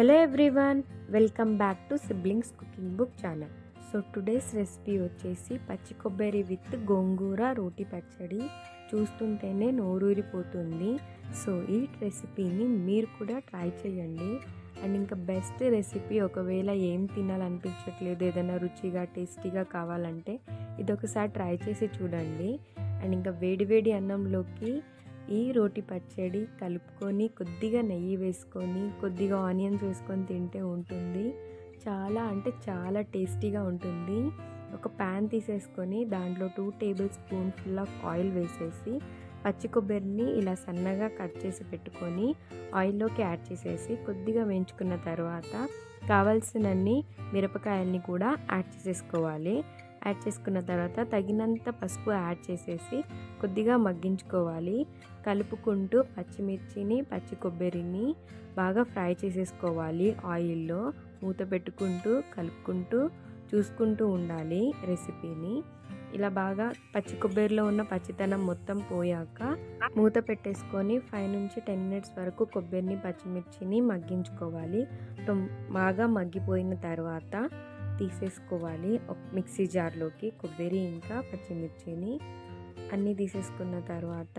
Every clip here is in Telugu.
Hello everyone welcome back to siblings cooking book channel so today's recipe వచ్చేసి పచ్చి కొబ్బరి విత్ గోంగూర రోటి పచ్చడి చూస్తుంటేనే నోరూరిపోతుంది. సో ఈ రెసిపీని మీరు కూడా ట్రై చేయండి. అండ్ ఇంకా బెస్ట్ రెసిపీ ఒకవేళ ఏం తినాలనిపించట్లేదు ఏదైనా రుచిగా టేస్టీగా కావాలంటే ఇది ఒకసారి ట్రై చేసి చూడండి. అండ్ ఇంకా వేడివేడి అన్నంలోకి ఈ రోటి పచ్చడి కలుపుకొని కొద్దిగా నెయ్యి వేసుకొని కొద్దిగా ఆనియన్స్ వేసుకొని తింటే ఉంటుంది. చాలా అంటే చాలా టేస్టీగా ఉంటుంది. ఒక ప్యాన్ తీసేసుకొని దాంట్లో two tablespoon full of oil వేసేసి పచ్చి కొబ్బరిని ఇలా సన్నగా కట్ చేసి పెట్టుకొని ఆయిల్లోకి యాడ్ చేసేసి కొద్దిగా వేయించుకున్న తర్వాత కావాల్సినన్ని మిరపకాయల్ని కూడా యాడ్ చేసేసుకోవాలి. యాడ్ చేసుకున్న తర్వాత తగినంత పసుపు యాడ్ చేసేసి కొద్దిగా మగ్గించుకోవాలి. కలుపుకుంటూ పచ్చిమిర్చిని పచ్చి కొబ్బరిని బాగా ఫ్రై చేసేసుకోవాలి ఆయిల్లో. మూత పెట్టుకుంటూ కలుపుకుంటూ చూసుకుంటూ ఉండాలి రెసిపీని. ఇలా బాగా పచ్చి కొబ్బరిలో ఉన్న పచ్చితనం మొత్తం పోయాక మూత పెట్టేసుకొని ఫైవ్ నుంచి టెన్ మినిట్స్ వరకు కొబ్బరిని పచ్చిమిర్చిని మగ్గించుకోవాలి. బాగా మగ్గిపోయిన తర్వాత తీసేసుకోవాలి. మిక్సీ జార్లోకి కొబ్బరి ఇంకా పచ్చిమిర్చిని అన్నీ తీసేసుకున్న తర్వాత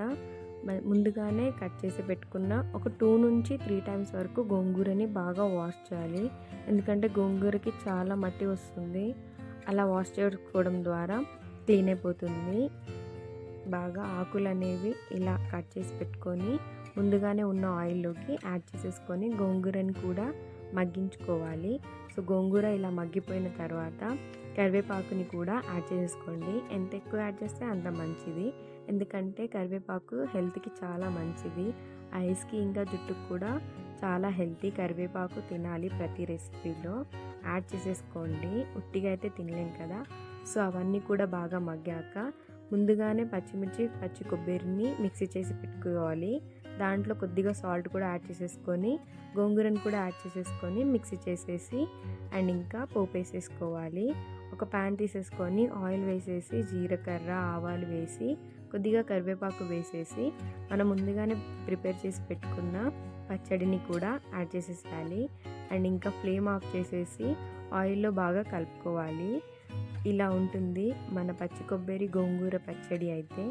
ముందుగానే కట్ చేసి పెట్టుకున్న ఒక టూ నుంచి త్రీ టైమ్స్ వరకు గోంగూరని బాగా వాష్ చేయాలి. ఎందుకంటే గోంగూరకి చాలా మట్టి వస్తుంది. అలా వాష్ చేసుకోవడం ద్వారా క్లీన్ అయిపోతుంది. బాగా ఆకులు అనేవి ఇలా కట్ చేసి పెట్టుకొని ముందుగానే ఉన్న ఆయిల్లోకి యాడ్ చేసేసుకొని గోంగూరని కూడా మగ్గించుకోవాలి. సో గోంగూర ఇలా మగ్గిపోయిన తర్వాత కరివేపాకుని కూడా యాడ్ చేసుకోండి. ఎంత ఎక్కువ యాడ్ చేస్తే అంత మంచిది. ఎందుకంటే కరివేపాకు హెల్త్కి చాలా మంచిది. ఐస్కి ఇంకా జుట్టుకు కూడా చాలా హెల్తీ కరివేపాకు తినాలి ప్రతి రెసిపీలో. యాడ్ చేసేసుకోండి. ఉట్టిగా అయితే తినలేం కదా. సో అవన్నీ కూడా బాగా మగ్గాక ముందుగానే పచ్చిమిర్చి పచ్చి కొబ్బరిని మిక్సీ చేసి పెట్టుకోవాలి. దాంట్లో కొద్దిగా సాల్ట్ కూడా యాడ్ చేసేసుకొని గోంగూరను కూడా యాడ్ చేసేసుకొని మిక్సీ చేసేసి అండ్ ఇంకా పోపు వేసేసుకోవాలి. ఒక ప్యాన్ తీసేసుకొని ఆయిల్ వేసేసి జీలకర్ర ఆవాలు వేసి కొద్దిగా కరివేపాకు వేసేసి మనం ముందుగానే ప్రిపేర్ చేసి పెట్టుకున్న పచ్చడిని కూడా యాడ్ చేసేసేయాలి. అండ్ ఇంకా ఫ్లేమ్ ఆఫ్ చేసేసి ఆయిల్లో బాగా కలుపుకోవాలి. ఇలా ఉంటుంది మన పచ్చి కొబ్బరి గోంగూర పచ్చడి అయితే.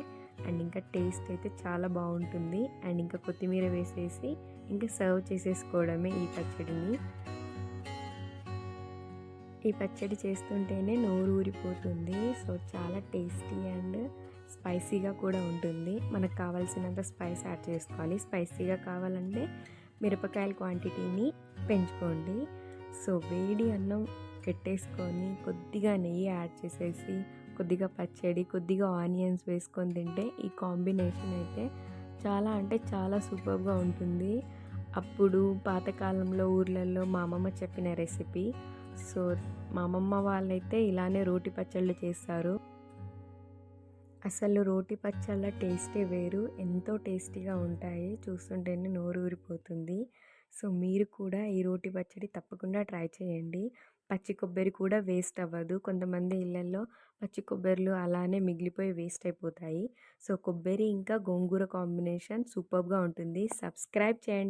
అండ్ ఇంకా టేస్ట్ అయితే చాలా బాగుంటుంది. అండ్ ఇంకా కొత్తిమీర వేసేసి ఇంకా సర్వ్ చేసేసుకోవడమే ఈ పచ్చడిని. ఈ పచ్చడి చేస్తుంటేనే నోరు ఊరిపోతుంది. సో చాలా టేస్టీ అండ్ స్పైసీగా కూడా ఉంటుంది. మనకు కావాల్సినంత స్పైస్ యాడ్ చేసుకోవాలి. స్పైసీగా కావాలంటే మిరపకాయల క్వాంటిటీని పెంచుకోండి. సో వేడి అన్నం పెట్టేసుకొని కొద్దిగా నెయ్యి యాడ్ చేసేసి కొద్దిగా పచ్చడి కొద్దిగా ఆనియన్స్ వేసుకొని తింటే ఈ కాంబినేషన్ అయితే చాలా అంటే చాలా సూపర్గా ఉంటుంది. అప్పుడు పాతకాలంలో ఊర్లలో మా అమ్మమ్మ చెప్పిన రెసిపీ. సో మా అమ్మమ్మ వాళ్ళైతే ఇలానే రోటి పచ్చళ్ళు చేస్తారు. అసలు రోటి పచ్చళ్ళ టేస్టే వేరు. ఎంతో టేస్టీగా ఉంటాయి. చూస్తుంటేనే నోరు ఊరిపోతుంది సో మీరు కూడా ఈ రోటి పచ్చడి తప్పకుండా ట్రై చేయండి. పచ్చి కొబ్బరి కూడా వేస్ట్ అవ్వదు. కొంతమంది ఇళ్ళల్లో పచ్చి కొబ్బరిలు అలానే మిగిలిపోయి వేస్ట్ అయిపోతాయి. సో కొబ్బరి ఇంకా గోంగూర కాంబినేషన్ సూపర్గా ఉంటుంది. సబ్స్క్రైబ్ చేయండి.